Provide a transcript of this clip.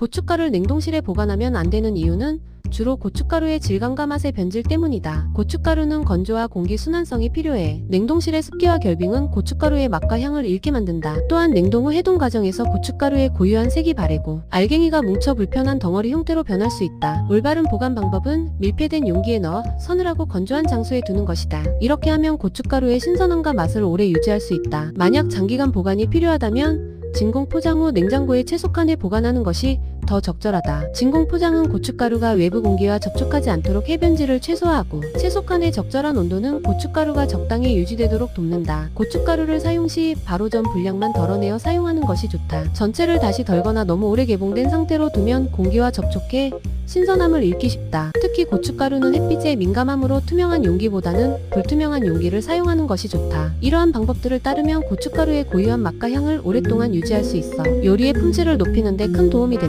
고춧가루를 냉동실에 보관하면 안 되는 이유는 주로 고춧가루의 질감과 맛의 변질 때문이다. 고춧가루는 건조와 공기 순환성이 필요해. 냉동실의 습기와 결빙은 고춧가루의 맛과 향을 잃게 만든다. 또한 냉동 후 해동 과정에서 고춧가루의 고유한 색이 바래고 알갱이가 뭉쳐 불편한 덩어리 형태로 변할 수 있다. 올바른 보관 방법은 밀폐된 용기에 넣어 서늘하고 건조한 장소에 두는 것이다. 이렇게 하면 고춧가루의 신선함과 맛을 오래 유지할 수 있다. 만약 장기간 보관이 필요하다면 진공 포장 후 냉장고에 채소칸에 보관하는 것이 더 적절하다. 진공 포장은 고춧가루가 외부 공기와 접촉하지 않도록 해변질을 최소화하고 채소칸의 적절한 온도는 고춧가루가 적당히 유지되도록 돕는다. 고춧가루를 사용 시 바로 전 분량만 덜어내어 사용하는 것이 좋다. 전체를 다시 덜거나 너무 오래 개봉된 상태로 두면 공기와 접촉해 신선함을 잃기 쉽다. 특히 고춧가루는 햇빛에 민감하므로 투명한 용기보다는 불투명한 용기를 사용하는 것이 좋다. 이러한 방법들을 따르면 고춧가루의 고유한 맛과 향을 오랫동안 유지할 수 있어 요리의 품질을 높이는 데 큰 도움이 된다.